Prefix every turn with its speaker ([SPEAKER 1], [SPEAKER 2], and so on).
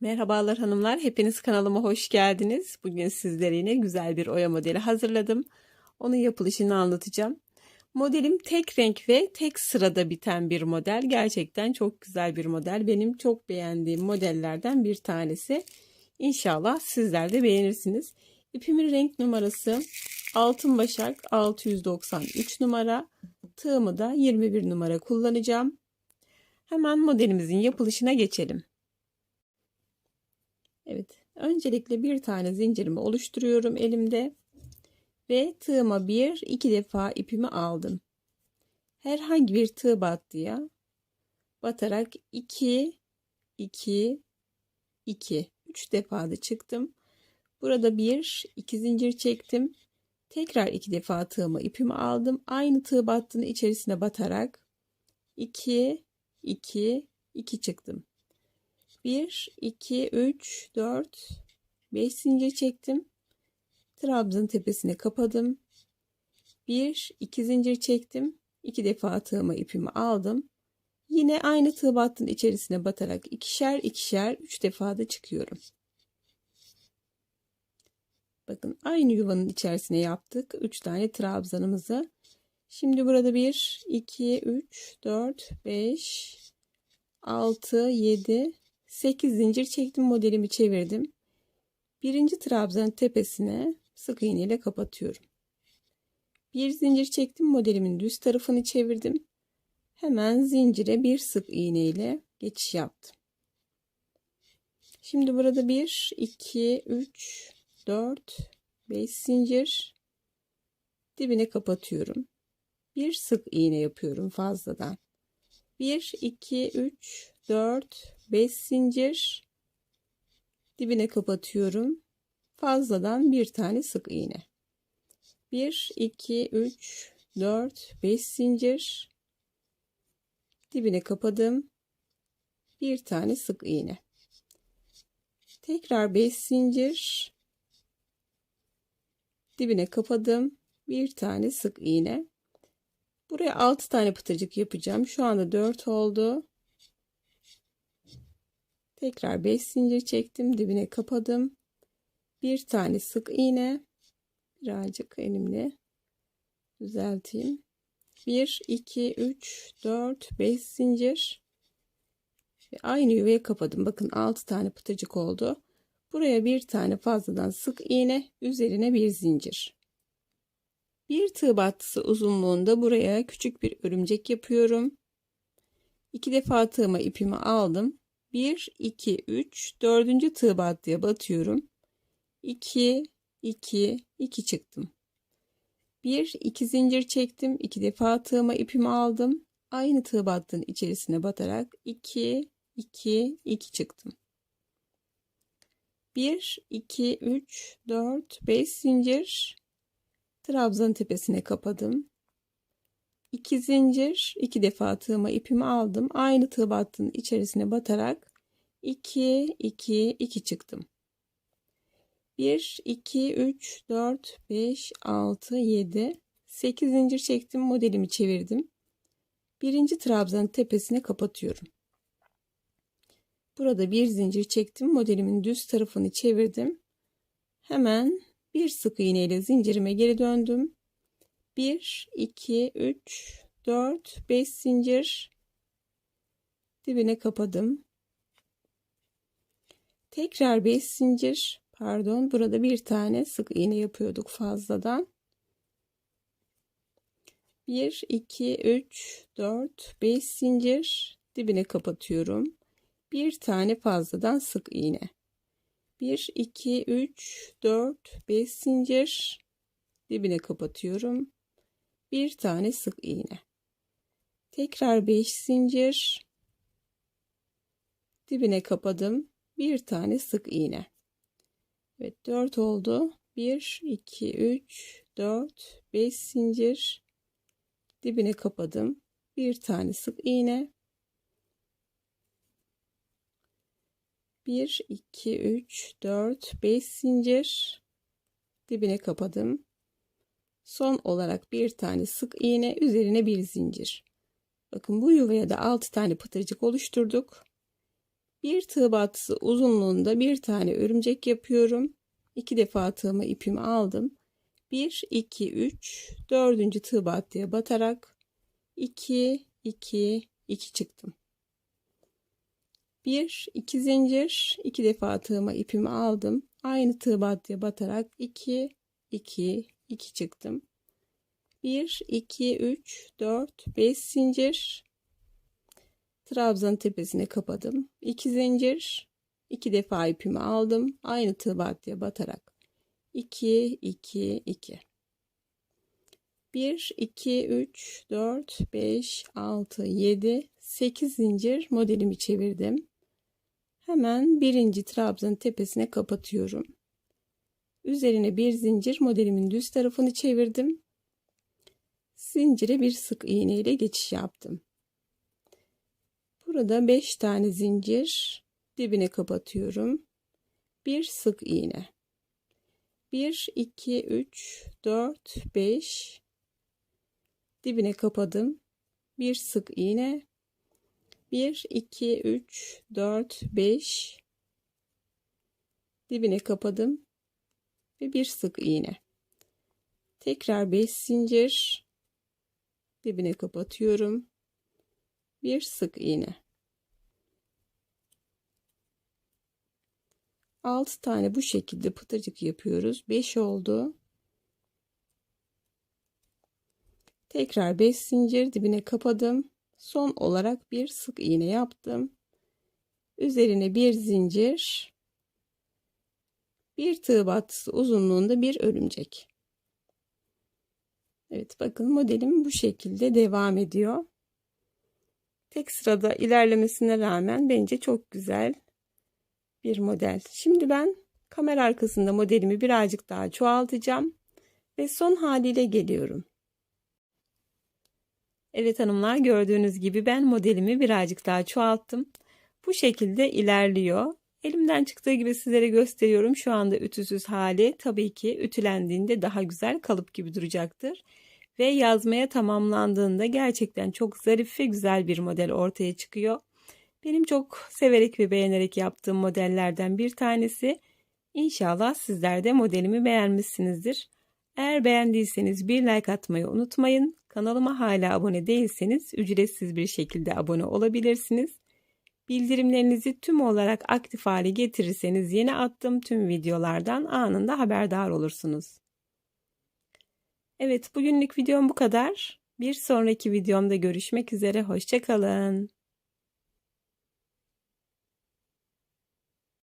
[SPEAKER 1] Merhabalar hanımlar, hepiniz kanalıma hoş geldiniz. Bugün sizlere yine güzel bir oya modeli hazırladım. Onun yapılışını anlatacağım. Modelim tek renk ve tek sırada biten bir model. Gerçekten çok güzel bir model. Benim çok beğendiğim modellerden bir tanesi. İnşallah sizler de beğenirsiniz. İpimin renk numarası Altın Başak 693 numara. Tığımı da 21 numara kullanacağım. Hemen modelimizin yapılışına geçelim. Evet. Öncelikle bir tane zincirimi oluşturuyorum elimde. Ve tığıma bir iki defa ipimi aldım. Herhangi bir tığ battıya batarak 2 2 2 3 defa da çıktım. Burada bir iki zincir çektim. Tekrar iki defa tığıma ipimi aldım. Aynı tığ battığını içerisine batarak 2 2 2 çıktım. 1 2 3 4 5 zincir çektim. Trabzan tepesine kapadım. 1 2 zincir çektim. 2 defa tığıma ipimi aldım. Yine aynı tığ battığın içerisine batarak ikişer ikişer 3 defa da çıkıyorum. Bakın aynı yuvanın içerisine yaptık. 3 tane trabzanımızı. Şimdi burada 1, 2, 3, 4, 5, 6, 7, 8 zincir çektim modelimi çevirdim. Birinci trabzanın tepesine sık iğne ile kapatıyorum. Bir zincir çektim modelimin düz tarafını çevirdim. Hemen zincire bir sık iğne ile geçiş yaptım. Şimdi burada 1, 2, 3, 4, 5 zincir dibine kapatıyorum. Bir sık iğne yapıyorum fazladan. 1, 2, 3, 4, 5 zincir dibine kapatıyorum. Fazladan bir tane sık iğne. 1 2 3 4 5 zincir dibine kapadım. Bir tane sık iğne. Tekrar 5 zincir dibine kapadım. Bir tane sık iğne. Buraya 6 tane pıtırcık yapacağım. Şu anda 4 oldu. Tekrar 5 zincir çektim. Dibine kapadım. Bir tane sık iğne. Birazcık elimle düzelteyim. 1, 2, 3, 4, 5 zincir. Ve aynı yuvaya kapadım. Bakın 6 tane pıtırcık oldu. Buraya bir tane fazladan sık iğne. Üzerine bir zincir. Bir tığ battısı uzunluğunda buraya küçük bir örümcek yapıyorum. İki defa tığıma ipimi aldım. 1 2 3 dördüncü tığ battıya batıyorum. 2 2 2 çıktım. 1 2 zincir çektim. 2 defa tığıma ipimi aldım. Aynı tığ battığın içerisine batarak 2 2 2 çıktım. 1 2 3 4 5 zincir trabzan tepesine kapadım 2 zincir 2 defa tığıma ipimi aldım. Aynı tığ battığın içerisine batarak 2 2 2 çıktım. 1 2 3 4 5 6 7 8 zincir çektim modelimi çevirdim. Birinci trabzanın tepesine kapatıyorum. Burada bir zincir çektim modelimin düz tarafını çevirdim. Hemen bir sık iğne ile zincirime geri döndüm 1 2 3 4 5 zincir dibine kapadım. Tekrar 5 zincir. Pardon burada bir tane sık iğne yapıyorduk fazladan. 1 2 3 4 5 zincir dibine kapatıyorum. Bir tane fazladan sık iğne. 1 2 3 4 5 zincir dibine kapatıyorum bir tane sık iğne. Tekrar 5 zincir. Dibine kapadım. Bir tane sık iğne. Evet 4 oldu. 1 2 3 4 5 zincir. Dibine kapadım. Bir tane sık iğne. 1 2 3 4 5 zincir. Dibine kapadım Son olarak bir tane sık iğne üzerine bir zincir. Bakın bu yuvaya da 6 tane pıtırcık oluşturduk. Bir tığ battısı uzunluğunda bir tane örümcek yapıyorum. İki defa tığımı ipimi aldım. 1, 2, 3, dördüncü tığ battıya batarak 2, 2, 2 çıktım. 1, 2 zincir, 2 defa tığıma ipimi aldım. Aynı tığ battıya batarak 2, 2, 2 çıktım. 1, 2, 3, 4, 5 zincir. Trabzan tepesine kapadım. 2 zincir. 2 defa ipimi aldım. Aynı tığ battıya batarak 2, 2, 2. 1, 2, 3, 4, 5, 6, 7, 8 zincir modelimi çevirdim. Hemen birinci trabzanın tepesine kapatıyorum. Üzerine bir zincir modelimin düz tarafını çevirdim. Zincire bir sık iğne ile geçiş yaptım. Burada 5 tane zincir dibine kapatıyorum. Bir sık iğne. 1 2 3 4 5 dibine kapadım. Bir sık iğne. 1 2 3 4 5 dibine kapadım ve bir sık iğne. Tekrar 5 zincir dibine kapatıyorum. Bir sık iğne. 6 tane bu şekilde pıtırcık yapıyoruz. 5 oldu. Tekrar 5 zincir dibine kapadım. Son olarak bir sık iğne yaptım. Üzerine bir zincir, bir tığ battısı uzunluğunda bir örümcek. Evet bakın modelim bu şekilde devam ediyor. Tek sırada ilerlemesine rağmen bence çok güzel bir model. Şimdi ben kamera arkasında modelimi birazcık daha çoğaltacağım ve son haliyle geliyorum. Evet hanımlar gördüğünüz gibi ben modelimi birazcık daha çoğalttım. Bu şekilde ilerliyor. Elimden çıktığı gibi sizlere gösteriyorum. Şu anda ütüsüz hali tabii ki ütülendiğinde daha güzel kalıp gibi duracaktır. Ve yazmaya tamamlandığında gerçekten çok zarif ve güzel bir model ortaya çıkıyor. Benim çok severek ve beğenerek yaptığım modellerden bir tanesi. İnşallah sizler de modelimi beğenmişsinizdir. Eğer beğendiyseniz bir like atmayı unutmayın. Kanalıma hala abone değilseniz ücretsiz bir şekilde abone olabilirsiniz. Bildirimlerinizi tüm olarak aktif hale getirirseniz yeni attığım tüm videolardan anında haberdar olursunuz. Evet bugünlük videom bu kadar. Bir sonraki videomda görüşmek üzere. Hoşçakalın.